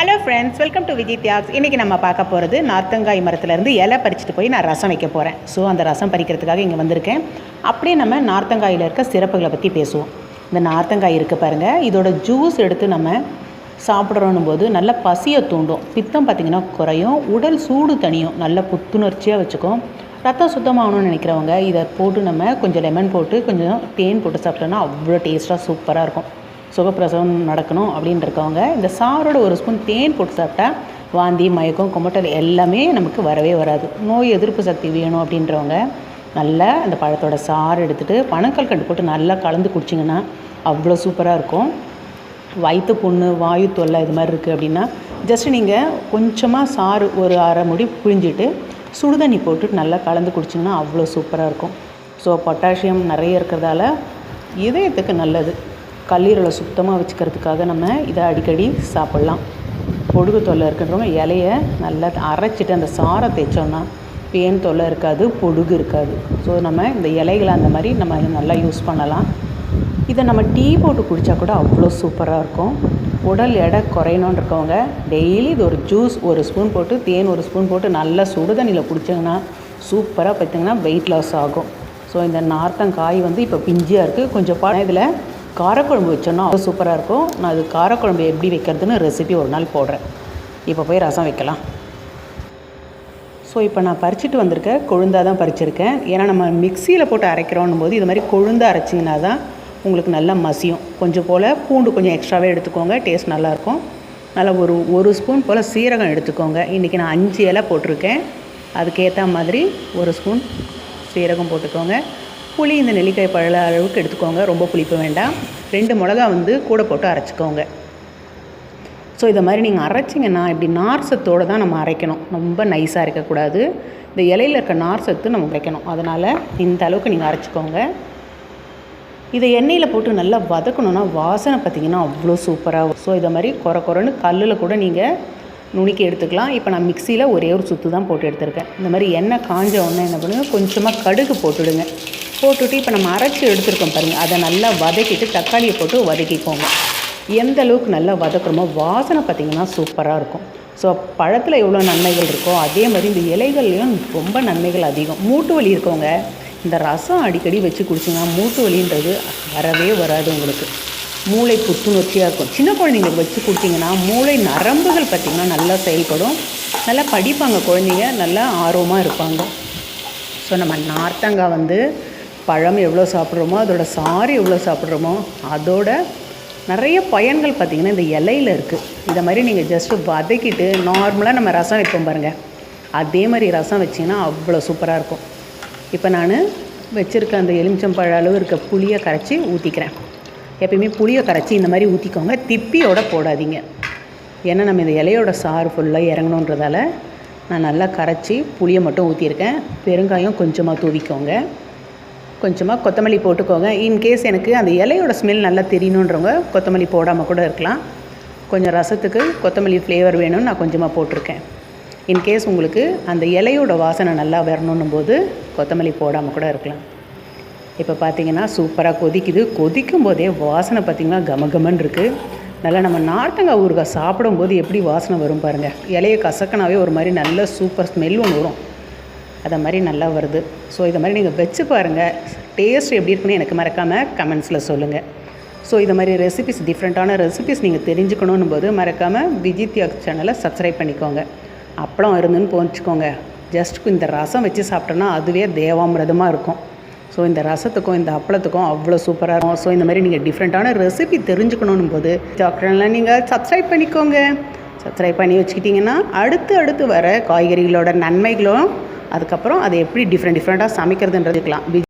Hello friends welcome to Vijay Thiyags இன்றைக்கி நம்ம பார்க்க போகிறது நார்த்தங்காய் மரத்துலேருந்து இலை பறிச்சுட்டு போய் நான் ரசம் வைக்க போகிறேன் ஸோ அந்த ரசம் பறிக்கிறதுக்காக இங்கே வந்திருக்கேன். அப்படியே நம்ம நார்த்தங்காயில் இருக்க சிறப்புகளை பற்றி பேசுவோம். இந்த நார்த்தங்காய் இருக்குது பாருங்கள் இதோட ஜூஸ் எடுத்து நம்ம சாப்பிட்றோன்னும் போது நல்ல பசியை தூண்டும். பித்தம் பார்த்திங்கன்னா குறையும். உடல் சூடு தனியும் நல்ல புத்துணர்ச்சியாக வச்சுக்கும். ரத்தம் சுத்தமாகணும்னு நினைக்கிறவங்க இதை போட்டு நம்ம கொஞ்சம் லெமன் போட்டு கொஞ்சம் தேன் போட்டு சாப்பிட்டோன்னா அவ்வளோ டேஸ்ட்டாக சூப்பராக இருக்கும். சுகப்பிரசவம் நடக்கணும் அப்படின்னு இருக்கவங்க இந்த சாரோட ஒரு ஸ்பூன் தேன் போட்டு சாப்பிட்டா வாந்தி மயக்கம் குமட்டல் எல்லாமே நமக்கு வரவே வராது. நோய் எதிர்ப்பு சக்தி வேணும் அப்படின்றவங்க நல்லா அந்த பழத்தோட சாறு எடுத்துகிட்டு பனக்கல்கண்டு போட்டு நல்லா கலந்து குடிச்சிங்கன்னா அவ்வளோ சூப்பராக இருக்கும். வயிற்று புண்ணு வாயு தொல்லை இது மாதிரி இருக்குது அப்படின்னா ஜஸ்ட் நீங்கள் கொஞ்சமாக சாறு ஒரு அரை முடி புழிஞ்சிட்டு சுடுதண்ணி போட்டு நல்லா கலந்து குடிச்சிங்கன்னா அவ்வளோ சூப்பராக இருக்கும். ஸோ பொட்டாசியம் நிறைய இருக்கிறதால இதயத்துக்கு நல்லது. கல்லீரலை சுத்தமாக வச்சுக்கிறதுக்காக நம்ம இதை அடிக்கடி சாப்பிட்லாம். பொடுகு தொல்லை இருக்கிறவங்க இலைய நல்லா அரைச்சிட்டு அந்த சாரை தேய்ச்சோன்னா பேன் தொல்லை இருக்காது பொடுகு இருக்காது. ஸோ நம்ம இந்த இலைகளை அந்த மாதிரி நம்ம நல்லா யூஸ் பண்ணலாம். இதை நம்ம டீ போட்டு குடித்தா கூட அவ்வளோ சூப்பராக இருக்கும். உடல் எடை குறையணும்னு இருக்கவங்க டெய்லி இது ஒரு ஜூஸ் ஒரு ஸ்பூன் போட்டு தேன் ஒரு ஸ்பூன் போட்டு நல்லா சுடு தண்ணியில் குடிச்சிங்கன்னா சூப்பராக பார்த்திங்கன்னா வெயிட் லாஸ் ஆகும். ஸோ இந்த நார்த்தங்காய் வந்து இப்போ பிஞ்சியாக இருக்குது கொஞ்சம் பழம் இதில் காரக்குழம்பு வச்சோன்னா அவ்வளோ சூப்பராக இருக்கும். நான் அது காரக்குழம்பு எப்படி வைக்கிறதுன்னு ரெசிபி ஒரு நாள் போடுறேன். இப்போ போய் ரசம் வைக்கலாம். ஸோ இப்போ நான் பறிச்சுட்டு வந்திருக்கேன் கொழுந்தாக தான் பறிச்சிருக்கேன். ஏன்னா நம்ம மிக்சியில் போட்டு அரைக்கிறோன்னும் போது இது மாதிரி கொழுந்து அரைச்சிங்கன்னா தான் உங்களுக்கு நல்லா மசியும். கொஞ்சம் போல் பூண்டு கொஞ்சம் எக்ஸ்ட்ராவே எடுத்துக்கோங்க. டேஸ்ட் நல்லாயிருக்கும் நல்லா ஒரு ஒரு ஸ்பூன் போல் சீரகம் எடுத்துக்கோங்க. இன்றைக்கி நான் அஞ்சு இலை போட்டிருக்கேன். அதுக்கேற்ற மாதிரி ஒரு ஸ்பூன் சீரகம் போட்டுக்கோங்க. புளி இந்த நெல்லிக்காய் பழ அளவுக்கு எடுத்துக்கோங்க. ரொம்ப புளிப்பு வேண்டாம். ரெண்டு மிளகா வந்து கூட போட்டு அரைச்சிக்கோங்க. ஸோ இதை மாதிரி நீங்கள் அரைச்சிங்கன்னா இப்படி நார் சத்தோடு தான் நம்ம அரைக்கணும். ரொம்ப நைஸாக இருக்கக்கூடாது. இந்த இலையில் இருக்க நார் சத்து நம்ம வைக்கணும் அதனால் இந்த அளவுக்கு நீங்கள் அரைச்சிக்கோங்க. இதை எண்ணெயில் போட்டு நல்லா வதக்கணுன்னா வாசனை பார்த்திங்கன்னா அவ்வளோ சூப்பராக ஸோ இதை மாதிரி குறை குறைன்னு கல்லில் கூட நீங்கள் நுணுக்கி எடுத்துக்கலாம். இப்போ நான் மிக்சியில் ஒரே ஒரு சுத்து தான் போட்டு எடுத்திருக்கேன். இந்த மாதிரி எண்ணெய் காஞ்ச உடனே என்ன பண்ணுங்கள் கொஞ்சமாக கடுகு போட்டுடுங்க. போட்டுட்டு இப்போ நம்ம அரைச்சி எடுத்துருக்கோம் பாருங்கள் அதை நல்லா வதக்கிட்டு தக்காளியை போட்டு வதக்கிக்கோங்க. எந்த அளவுக்கு நல்லா வதக்குறோமோ வாசனை பார்த்திங்கன்னா சூப்பராக இருக்கும். ஸோ பழத்தில் எவ்வளோ நன்மைகள் இருக்கோ அதே மாதிரி இந்த இலைகள்லையும் ரொம்ப நன்மைகள் அதிகம். மூட்டு வலி இருக்கவங்க இந்த ரசம் அடிக்கடி வச்சு குடிச்சிங்கன்னா மூட்டு வலின்றது வரவே வராது உங்களுக்கு. மூளை புத்துணர்ச்சியாக இருக்கும். சின்ன குழந்தைங்களுக்கு வச்சு கொடுத்தீங்கன்னா மூளை நரம்புகள் பார்த்திங்கன்னா நல்லா செயல்படும். நல்லா படிப்பாங்க குழந்தைங்க நல்லா ஆர்வமாக இருப்பாங்க. ஸோ நம்ம நார்த்தங்காய் வந்து பழம் எவ்வளோ சாப்பிட்றோமோ அதோட சாறு எவ்வளோ சாப்பிட்றோமோ அதோட நிறைய பயன்கள் பார்த்திங்கன்னா இந்த இலையில் இருக்குது இதை மாதிரி நீங்கள் ஜஸ்ட்டு வதக்கிட்டு நார்மலாக நம்ம ரசம் வைப்போம் பாருங்கள் அதே மாதிரி ரசம் வச்சிங்கன்னா அவ்வளோ சூப்பராக இருக்கும். இப்போ நான் வச்சுருக்க அந்த எலுமிச்சம்பழ அளவு இருக்க புளியை கரைச்சி ஊற்றிக்கிறேன் எப்பயுமே புளியை கரைச்சி இந்த மாதிரி ஊற்றிக்கோங்க திப்பியோட போடாதீங்க. ஏன்னா நம்ம இந்த இலையோட சாறு ஃபுல்லாக இறங்கணுன்றதால நான் நல்லா கரைச்சி புளியை மட்டும் ஊற்றியிருக்கேன் பெருங்காயம் கொஞ்சமாக தூவிக்கோங்க. கொஞ்சமாக கொத்தமல்லி போட்டுக்கோங்க. இன்கேஸ் எனக்கு அந்த இலையோட ஸ்மெல் நல்லா தெரியணுன்றவங்க கொத்தமல்லி போடாமல் கூட இருக்கலாம். கொஞ்சம் ரசத்துக்கு கொத்தமல்லி ஃப்ளேவர் வேணும்னு நான் கொஞ்சமாக போட்டிருக்கேன். இன்கேஸ் உங்களுக்கு அந்த இலையோட வாசனை நல்லா வரணும் போது கொத்தமல்லி போடாமல் கூட இருக்கலாம். இப்போ பார்த்தீங்கன்னா சூப்பராக கொதிக்குது. கொதிக்கும் போதே வாசனை பார்த்திங்கன்னா கமகமன் இருக்குது நல்லா நம்ம நாட்டங்காய் ஊறுகாய் சாப்பிடும்போது எப்படி வாசனை வரும் பாருங்கள் இலையை கசக்கனாவே ஒரு மாதிரி நல்ல சூப்பர் ஸ்மெல் ஒன்று வரும். அதை மாதிரி நல்லா வருது. ஸோ இதை மாதிரி நீங்கள் வச்சு பாருங்கள் டேஸ்ட் எப்படி இருக்குன்னு எனக்கு மறக்காமல் கமெண்ட்ஸில் சொல்லுங்கள் ஸோ இது மாதிரி ரெசிபிஸ் டிஃப்ரெண்ட்டான ரெசிபிஸ் நீங்கள் தெரிஞ்சுக்கணும் போது மறக்காமல் விஜித்யா சேனலை சப்ஸ்கிரைப் பண்ணிக்கோங்க. அப்பளம் இருந்துன்னு போச்சுக்கோங்க. ஜஸ்ட் இந்த ரசம் வச்சு சாப்பிட்டோன்னா அதுவே தேவாமிரதமாக இருக்கும். ஸோ இந்த ரசத்துக்கும் இந்த அப்பளத்துக்கும் அவ்வளோ சூப்பராக இருக்கும். ஸோ இந்த மாதிரி நீங்கள் டிஃப்ரெண்ட்டான ரெசிபி தெரிஞ்சுக்கணும் போது சாக்லேட்லாம் நீங்கள் சப்ஸ்கிரைப் பண்ணிக்கோங்க. சப்ஸ்கிரைப் பண்ணி வச்சுக்கிட்டிங்கன்னா அடுத்து அடுத்து வர காய்கறிகளோட நன்மைகளும் அதுக்கப்புறம் அதை எப்படி டிஃப்ரெண்ட் டிஃப்ரெண்ட்டாக சமைக்கிறதுன்றதுக்கலாம்